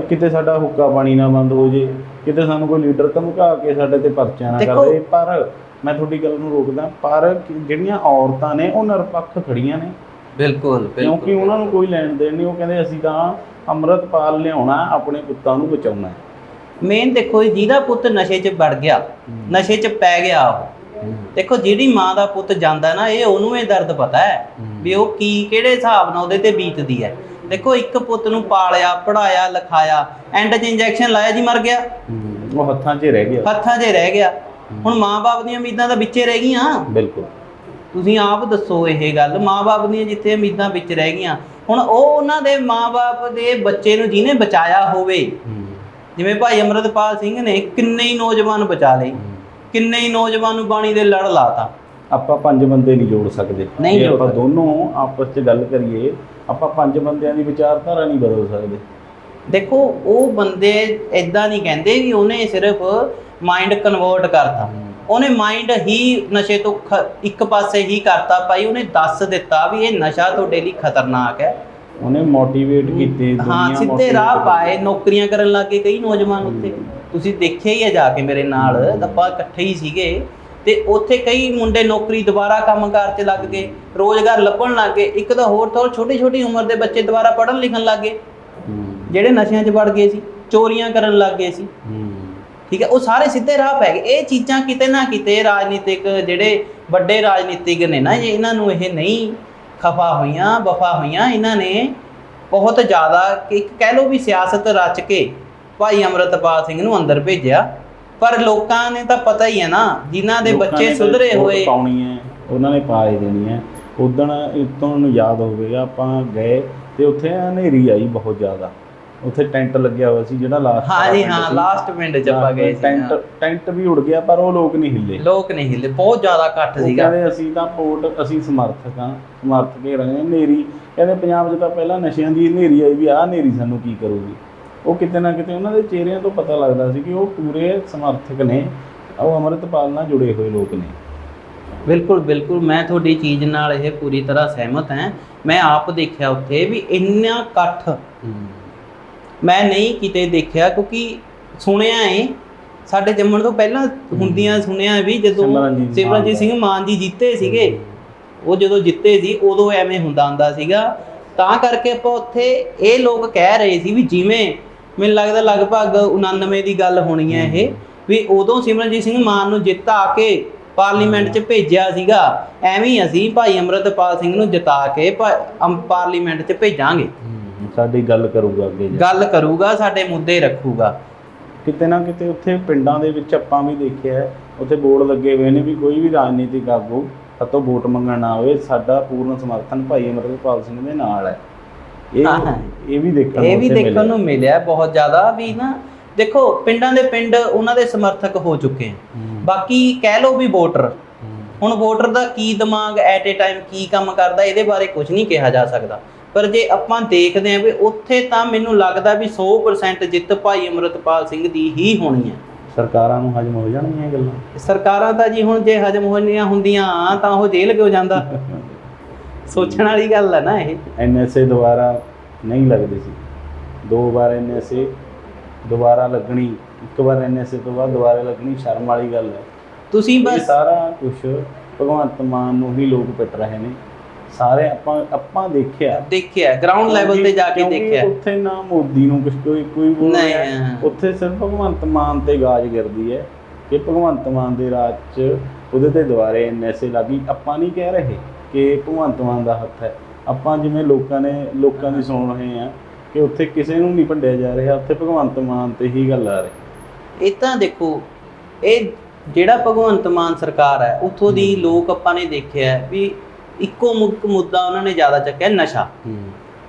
ਕਿਤੇ ਸਾਡਾ ਹੁੱਕਾ ਪਾਣੀ ਨਾ ਬੰਦ ਹੋ ਜੇ ਕਿਤੇ ਸਾਨੂੰ ਕੋਈ ਲੀਡਰ ਧਮਕਾ ਕੇ ਸਾਡੇ ਤੇ ਪਰਚਾ ਨਾ ਕਰਦੇ। ਪਰ ਮੈਂ ਤੁਹਾਡੀ ਗੱਲ ਨੂੰ ਰੋਕਦਾ ਪਰ ਜਿਹੜੀਆਂ ਔਰਤਾਂ ਨੇ ਉਹ ਨਿਰਪੱਖ ਖੜੀਆਂ ਨੇ। ਬਿਲਕੁਲ ਕਿਉਂਕਿ ਉਹਨਾਂ ਨੂੰ ਕੋਈ ਲੈਣ ਦੇਣ ਨਹੀਂ ਉਹ ਕਹਿੰਦੇ ਅਸੀਂ ਤਾਂ ਅੰਮ੍ਰਿਤਪਾਲ ਲਿਆਉਣਾ ਆਪਣੇ ਪੁੱਤਾਂ ਨੂੰ ਬਚਾਉਣਾ ਮੇਨ ਦੇਖੋ ਜਿਹਦਾ ਪੁੱਤ ਨਸ਼ੇ 'ਚ ਵੜ ਗਿਆ ਨਸ਼ੇ 'ਚ ਪੈ ਗਿਆ ਉਹ। ਦੇਖੋ ਜਿਹੜੀ ਮਾਂ ਦਾ ਪੁੱਤ ਜਾਂਦਾ ਨਾ ਇਹ ਉਹਨੂੰ ਇਹ ਦਰਦ ਪਤਾ ਹੈ ਵੀ ਉਹ ਕੀ ਕਿਹੜੇ ਹਿਸਾਬ ਨਾਲ ਉਹਦੇ ਤੇ ਬੀਤਦੀ ਹੈ। ਦੇਖੋ ਇੱਕ ਪੁੱਤ ਨੂੰ ਪਾਲਿਆ ਪੜਾਇਆ ਲਿਖਾਇਆ ਐਂਡ 'ਚ ਇੰਜੈਕਸ਼ਨ ਲਾਇਆ ਜੀ ਮਰ ਗਿਆ। ਉਹ ਹੱਥਾਂ 'ਚ ਰਹਿ ਗਿਆ। ਹੱਥਾਂ 'ਚ ਰਹਿ ਗਿਆ। ਹੁਣ ਮਾਂ-ਬਾਪ ਦੀਆਂ ਉਮੀਦਾਂ ਤਾਂ ਵਿੱਚੇ ਰਹਿ ਗਈਆਂ। ਬਿਲਕੁਲ। ਤੁਸੀਂ ਆਪ ਦੱਸੋ ਇਹ ਗੱਲ। ਮਾਂ-ਬਾਪ ਦੀਆਂ ਜਿੱਥੇ ਉਮੀਦਾਂ ਵਿੱਚ ਰਹਿ ਗਈਆਂ ਹੁਣ ਉਹ ਉਹਨਾਂ ਦੇ ਮਾਂ-ਬਾਪ ਦੇ ਬੱਚੇ ਨੂੰ ਜਿਹਨੇ ਬਚਾਇਆ ਹੋਵੇ ਜਿਵੇਂ ਭਾਈ ਅਮਰਤਪਾਲ ਸਿੰਘ ਨੇ ਕਿੰਨੇ ਹੀ ਨੌਜਵਾਨ ਬਚਾ ਲਏ ਕਿੰਨੇ ਹੀ ਨੌਜਵਾਨ ਨੂੰ ਬਾਣੀ ਦੇ ਲੜ ਲਾਤਾ। ਆਪਾਂ ਪੰਜ ਬੰਦੇ ਨਹੀਂ ਜੋੜ ਸਕਦੇ। ਨਹੀਂ ਜੇ ਆਪਾਂ। ਦੋਨੋਂ ਆਪਸ 'ਚ ਗੱਲ ਕਰੀਏ ਆਪਾਂ ਪੰਜ ਬੰਦਿਆਂ ਦੀ ਵਿਚਾਰਧਾਰਾ ਨਹੀਂ ਬਦਲ ਸਕਦੇ। ਦੇਖੋ ਉਹ ਬੰਦੇ ਇਦਾਂ ਨਹੀਂ ਕਹਿੰਦੇ ਵੀ ਉਹਨੇ ਸਿਰਫ ਮਾਈਂਡ ਕਨਵਰਟ ਕਰਤਾ। ਉਹਨੇ ਮਾਈਂਡ ਹੀ ਨਸ਼ੇ ਤੋਂ ਇੱਕ ਪਾਸੇ ਹੀ ਕਰਤਾ ਭਾਈ ਉਹਨੇ ਦੱਸ ਦਿੱਤਾ ਵੀ ਇਹ ਨਸ਼ਾ ਤੁਹਾਡੇ ਲਈ ਖਤਰਨਾਕ ਹੈ। ਉਹਨੇ ਮੋਟੀਵੇਟ ਕੀਤੇ ਹਾਂ ਦੁਨੀਆ ਸਿੱਧੇ ਰਾਹ ਪਾਏ ਨੌਕਰੀਆਂ ਕਰਨ ਲੱਗੇ ਕਈ ਨੌਜਵਾਨ ਉੱਥੇ। ਤੁਸੀਂ ਦੇਖਿਆ ਹੀ ਹੈ ਜਾ ਕੇ ਮੇਰੇ ਨਾਲ ਆਪਾਂ ਇਕੱਠੇ ਹੀ ਸੀਗੇ ਤੇ ਉੱਥੇ ਕਈ ਮੁੰਡੇ ਨੌਕਰੀ ਦੁਬਾਰਾ ਕੰਮਕਾਰ 'ਚ ਲੱਗ ਗਏ ਰੋਜ਼ਗਾਰ ਲੱਭਣ ਲੱਗ ਗਏ ਇੱਕ ਤਾਂ ਹੋਰ ਤੋਂ ਛੋਟੀ ਛੋਟੀ ਉਮਰ ਦੇ ਬੱਚੇ ਦੁਬਾਰਾ ਪੜ੍ਹਨ ਲਿਖਣ ਲੱਗ ਗਏ ਹੂੰ, ਜਿਹੜੇ ਨਸ਼ਿਆਂ 'ਚ ਵੜ ਗਏ ਸੀ ਚੋਰੀਆਂ ਕਰਨ ਲੱਗ ਗਏ ਸੀ। ਹੂੰ, ਠੀਕ ਹੈ ਉਹ ਸਾਰੇ ਸਿੱਧੇ ਰਾਹ ਪੈ ਗਏ। ਇਹ ਚੀਜ਼ਾਂ ਕਿਤੇ ਨਾ ਕਿਤੇ ਰਾਜਨੀਤਿਕ ਜਿਹੜੇ ਵੱਡੇ ਰਾਜਨੀਤਿਕ ਨੇ ਨਾ ਇਹਨਾਂ ਨੂੰ ਇਹ ਨਹੀਂ ਖਫਾ ਹੋਈਆਂ ਵਫਾ ਹੋਈਆਂ ਇਹਨਾਂ ਨੇ ਬਹੁਤ ਜ਼ਿਆਦਾ ਇੱਕ ਕਹਿ ਲਓ ਵੀ ਸਿਆਸਤ ਰਚ ਕੇ ਭਾਈ ਅਮਰਤਪਾਲ ਸਿੰਘ ਨੂੰ ਅੰਦਰ ਭੇਜਿਆ। ਪਰ ਲੋਕਾਂ ਨੇ ਤਾਂ ਪਤਾ ਹੀ ਹੈ ਨਾ ਜਿਨ੍ਹਾਂ ਦੇ ਬੱਚੇ ਸੁਧਰੇ ਹੋਏ। ਪਾਉਣੀ ਹੈ ਉਹਨਾਂ ਨੇ ਪਾ ਹੀ ਦੇਣੀ ਹੈ। ਉਦਣ ਇਤੋਂ ਨੂੰ ਯਾਦ ਹੋਵੇਗਾ ਆਪਾਂ ਗਏ ਤੇ ਉੱਥੇ ਹਨੇਰੀ ਆਈ ਬਹੁਤ ਜ਼ਿਆਦਾ। ਉੱਥੇ ਟੈਂਟ ਲੱਗਿਆ ਹੋਇਆ ਸੀ ਜਿਹੜਾ ਲਾਸਟ ਹਾਂ ਜੀ ਹਾਂ ਲਾਸਟ ਪਿੰਡ ਚ ਆਪਾਂ ਗਏ ਸੀ ਟੈਂਟ ਟੈਂਟ ਵੀ ਉੜ ਗਿਆ ਪਰ ਉਹ ਲੋਕ ਨਹੀਂ ਹਿੱਲੇ। ਲੋਕ ਨਹੀਂ ਹਿੱਲੇ ਬਹੁਤ ਜ਼ਿਆਦਾ ਇਕੱਠ ਸੀਗਾ। ਕਹਿੰਦੇ ਅਸੀਂ ਤਾਂ ਵੋਟ ਅਸੀਂ ਸਮਰਥਕ ਹਾਂ ਸਮਰਥਕ ਹੀ ਰਹੇ ਹਾਂ। ਹਨੇਰੀ। ਕਹਿੰਦੇ ਪੰਜਾਬ 'ਚ ਤਾਂ ਪਹਿਲਾਂ ਨਸ਼ਿਆਂ ਦੀ ਹਨੇਰੀ ਆਈ ਵੀ ਆਹ ਹਨੇਰੀ ਸਾਨੂੰ ਕੀ ਕਰੂਗੀ? ਉਹ ਕਿਤੇ ਨਾ ਕਿਤੇ ਉਹਨਾਂ ਦੇ ਚਿਹਰਿਆਂ ਤੋਂ ਪਤਾ ਲੱਗਦਾ ਸੀ ਕਿ ਉਹ ਪੂਰੇ ਸਮਰਥਕ ਨੇ ਉਹ ਅੰਮ੍ਰਿਤਪਾਲ ਨਾਲ ਜੁੜੇ ਹੋਏ ਲੋਕ ਨੇ। ਬਿਲਕੁਲ ਬਿਲਕੁਲ। ਮੈਂ ਤੁਹਾਡੀ ਚੀਜ਼ ਨਾਲ ਇਹ ਪੂਰੀ ਤਰ੍ਹਾਂ ਸਹਿਮਤ ਹਾਂ। ਮੈਂ ਆਪ ਦੇਖਿਆ ਉੱਥੇ ਵੀ ਇੰਨਾ ਇਕੱਠ ਮੈਂ ਨਹੀਂ ਕਿਤੇ ਦੇਖਿਆ ਕਿਉਂਕਿ ਸੁਣਿਆ ਏ। ਸਾਡੇ ਜੰਮਣ ਤੋਂ ਪਹਿਲਾਂ ਹੁੰਦੀਆਂ ਸੁਣਿਆ ਵੀ ਜਦੋਂ ਸਿਮਰਨਜੀਤ ਸਿੰਘ ਮਾਨ ਜੀ ਜਿੱਤੇ ਸੀਗੇ ਉਹ ਜਦੋਂ ਜਿੱਤੇ ਸੀ ਉਦੋਂ ਐਵੇਂ ਹੁੰਦਾ ਹੁੰਦਾ ਸੀਗਾ। ਤਾਂ ਕਰਕੇ ਆਪਾਂ ਉੱਥੇ ਇਹ ਲੋਕ ਕਹਿ ਰਹੇ ਸੀ ਵੀ ਜਿਵੇਂ ਮੈਨੂੰ ਲੱਗਦਾ ਲਗਭਗ 99 ਦੀ ਗੱਲ ਹੋਣੀ ਹੈ ਇਹ ਵੀ ਉਦੋਂ ਸਿਮਰਨਜੀਤ ਸਿੰਘ ਮਾਨ ਨੂੰ ਜਿੱਤਾ ਕੇ ਪਾਰਲੀਮੈਂਟ 'ਚ ਭੇਜਿਆ ਸੀਗਾ। ਐਵੇਂ ਹੀ ਅਸੀਂ ਭਾਈ ਅਮਰਤਪਾਲ ਸਿੰਘ ਨੂੰ ਜਿਤਾ ਕੇ ਪਾਰਲੀਮੈਂਟ 'ਚ ਭੇਜਾਂਗੇ। ਸਾਡੀ ਗੱਲ ਕਰੂਗਾ ਅੱਗੇ ਜਾ। ਗੱਲ ਕਰੂਗਾ ਸਾਡੇ ਮੁੱਦੇ ਰੱਖੂਗਾ। ਕਿਤੇ ਨਾ ਕਿਤੇ ਉੱਥੇ ਪਿੰਡਾਂ ਦੇ ਵਿੱਚ ਆਪਾਂ ਵੀ ਦੇਖਿਆ ਹੈ, ਉੱਥੇ ਬੋਰਡ ਲੱਗੇ ਹੋਏ ਨੇ ਵੀ ਕੋਈ ਵੀ ਰਾਜਨੀਤਿਕ ਆਗੂ ਸਾਤੋਂ ਵੋਟ ਮੰਗਣ ਨਾ ਆਵੇ ਸਾਡਾ ਪੂਰਨ ਸਮਰਥਨ ਭਾਈ ਅਮਰਪਾਲ ਸਿੰਘ ਦੇ ਨਾਲ ਹੈ। ਇਹ ਹਾਂ। ਇਹ ਵੀ ਦੇਖਣ ਇਹ ਵੀ ਉੱਥੇ ਦੇਖਣ ਮਿਲਿਆ। ਨੂੰ ਮਿਲਿਆ ਬਹੁਤ ਜ਼ਿਆਦਾ ਵੀ ਨਾ ਦੇਖੋ ਪਿੰਡਾਂ ਦੇ ਪਿੰਡ ਉਹਨਾਂ ਦੇ ਸਮਰਥਕ ਹੋ ਚੁੱਕੇ ਆ। ਹੂੰ, ਬਾਕੀ ਕਹਿ ਲਓ ਵੀ ਵੋਟਰ। ਹੂੰ, ਹੁਣ ਵੋਟਰ ਦਾ ਕੀ ਦਿਮਾਗ ਐਟ ਏ ਟਾਈਮ ਕੀ ਕੰਮ ਕਰਦਾ ਇਹਦੇ ਬਾਰੇ ਕੁਝ ਨਹੀਂ ਕਿਹਾ ਜਾ ਸਕਦਾ। ਪਰ ਜੇ ਆਪਾਂ ਦੇਖਦੇ ਹਾਂ ਵੀ ਉੱਥੇ ਤਾਂ ਮੈਨੂੰ ਲੱਗਦਾ ਵੀ 100% ਜਿੱਤ ਭਾਈ ਅਮਰਤਪਾਲ ਸਿੰਘ ਦੀ ਹੀ ਹੋਣੀ ਹੈ। ਸਰਕਾਰਾਂ ਨੂੰ ਹਜਮ ਹੋ ਜਾਣਗੀਆਂ ਇਹ ਗੱਲਾਂ? ਸਰਕਾਰਾਂ ਤਾਂ ਜੀ ਹੁਣ ਜੇ ਹਜਮ ਹੋਣੀਆਂ ਹੁੰਦੀਆਂ ਤਾਂ ਉਹ ਜੇਲ੍ਹ ਕਿਉਂ ਜਾਂਦਾ? ਸੋਚਣ ਵਾਲੀ ਗੱਲ ਹੈ ਨਾ ਇਹ। ਐਨਐਸਏ ਦੁਆਰਾ ਨਹੀਂ ਲੱਗਦੇ ਸੀ। ਦੋ ਵਾਰ ਐਨਐਸਏ ਦੁਬਾਰਾ ਲੱਗਣੀ ਇੱਕ ਵਾਰ ਐਨਐਸਏ ਤੋਂ ਬਾਅਦ ਦੁਬਾਰਾ ਲੱਗਣੀ ਸ਼ਰਮ ਵਾਲੀ ਗੱਲ ਹੈ। ਤੁਸੀਂ ਬਸ ਸਾਰਾ ਕੁਝ ਭਗਵੰਤ ਮਾਨ ਨੂੰ ਹੀ ਲੋਕ ਪਿੱਟ ਰਹੇ ਨੇ। ਸਾਰੇ ਆਪਾਂ ਆਪਾਂ ਦੇਖਿਆ। ਦੇਖਿਆ ਗਰਾਊਂਡ ਲੈਵਲ ਤੇ ਜਾ ਕੇ ਦੇਖਿਆ। ਉੱਥੇ ਨਾ ਮੋਦੀ ਨੂੰ ਕੁਝ ਕੋਈ ਕੋਈ ਬੋਲ ਨਹੀਂ, ਰਿਹਾ। ਉੱਥੇ ਸਿਰਫ ਭਗਵੰਤ ਮਾਨ ਤੇ ਗਾਜ ਗਿਰਦੀ ਹੈ। ਕਿ ਭਗਵੰਤ ਮਾਨ ਦੇ ਰਾਜ 'ਚ ਉਹਦੇ ਤੇ ਦੁਬਾਰੇ ਐਨਐਸਏ ਲੱਗੀ। ਆਪਾਂ ਨਹੀਂ ਕਹਿ ਰਹੇ ਕਿ ਭਗਵੰਤ ਮਾਨ ਦਾ ਹੱਥ ਹੈ। ਆਪਾਂ ਜਿਵੇਂ ਲੋਕਾਂ ਨੇ ਲੋਕਾਂ ਦੀ ਸੁਣ ਰਹੇ ਆ ਕਿ ਉੱਥੇ ਕਿਸੇ ਨੂੰ ਨਹੀਂ ਭੰਡਿਆ ਜਾ ਰਿਹਾ ਉੱਥੇ ਭਗਵੰਤ ਮਾਨ ਤੇ ਹੀ ਗੱਲ ਆ ਰਹੀ। ਇਹ ਤਾਂ ਦੇਖੋ ਇਹ ਜਿਹੜਾ ਭਗਵੰਤ ਮਾਨ ਸਰਕਾਰ ਹੈ ਉੱਥੋਂ ਦੀ ਲੋਕ ਆਪਾਂ ਨੇ ਦੇਖਿਆ ਵੀ ਇੱਕੋ ਮੁੱਖ ਮੁੱਦਾ ਉਹਨਾਂ ਨੇ ਜ਼ਿਆਦਾ ਚੱਕਿਆ ਨਸ਼ਾ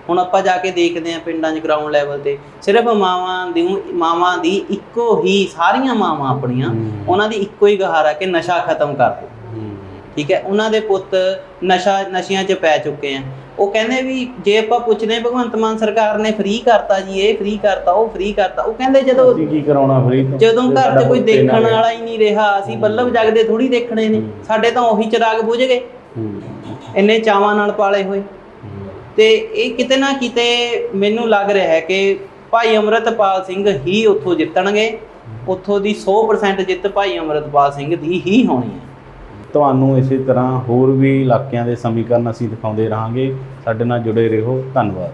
ਹੁਣ ਆਪਾਂ ਜਾ ਕੇ ਦੇਖਦੇ ਹਾਂ ਪਿੰਡਾਂ 'ਚ ਗਰਾਊਂਡ ਲੈਵਲ ਤੇ ਸਿਰਫ ਮਾਵਾਂ ਦੀ ਮਾਵਾਂ ਦੀ ਇੱਕੋ ਹੀ ਸਾਰੀਆਂ ਮਾਵਾਂ ਆਪਣੀਆਂ। ਉਹਨਾਂ ਦੀ ਇੱਕੋ ਹੀ ਗਹਾਰ ਕਿ ਨਸ਼ਾ ਖਤਮ ਕਰ ਦਿਓ ਠੀਕ ਹੈ ਉਹਨਾਂ ਦੇ ਪੁੱਤ ਨਸ਼ਾ ਨਸ਼ਿਆਂ 'ਚ ਪੈ ਚੁੱਕੇ ਆ ਉਹ ਕਹਿੰਦੇ ਵੀ ਜੇ ਆਪਾਂ ਪੁੱਛਦੇ ਭਗਵੰਤ ਮਾਨ ਸਰਕਾਰ ਨੇ ਫ੍ਰੀ ਕਰਤਾ ਜੀ ਇਹ ਫ੍ਰੀ ਕਰਤਾ ਉਹ ਫ੍ਰੀ ਕਰਤਾ ਉਹ ਕਹਿੰਦੇ ਜਦੋਂ ਅਸੀਂ ਕੀ ਕਰਾਉਣਾ ਫਰੀ ਤੋਂ ਜਦੋਂ ਘਰ 'ਚ ਕੋਈ ਦੇਖਣ। ਵਾਲਾ ਹੀ ਨਹੀਂ ਰਿਹਾ ਅਸੀਂ। ਬੱਲਬ ਜਗਦੇ ਥੋੜੀ ਦੇਖਣੇ ਨੇ। ਸਾਡੇ ਤਾਂ ਉਹੀ ਚਿਰਾਗ ਬੁਝ ਗਏ। ਇੰਨੇ ਚਾਵਾਂ ਨਾਲ ਪਾਲੇ ਹੋਏ। ਤੇ ਇਹ ਕਿਤੇ ਨਾ ਕਿਤੇ ਮੈਨੂੰ ਲੱਗ ਰਿਹਾ ਹੈ ਕਿ ਭਾਈ ਅਮਰਤਪਾਲ ਸਿੰਘ ਹੀ ਉੱਥੋਂ ਜਿੱਤਣਗੇ। ਉੱਥੋਂ ਦੀ 100% ਜਿੱਤ ਭਾਈ ਅਮਰਤਪਾਲ ਸਿੰਘ ਦੀ ਹੀ ਹੋਣੀ ਹੈ। ਤੁਹਾਨੂੰ ਇਸੇ ਤਰ੍ਹਾਂ ਹੋਰ ਵੀ ਇਲਾਕਿਆਂ ਦੇ ਸਮੀਕਰਨ ਅਸੀਂ ਦਿਖਾਉਂਦੇ ਰਹਾਂਗੇ। ਸਾਡੇ ਨਾਲ ਜੁੜੇ ਰਹੋ। ਧੰਨਵਾਦ।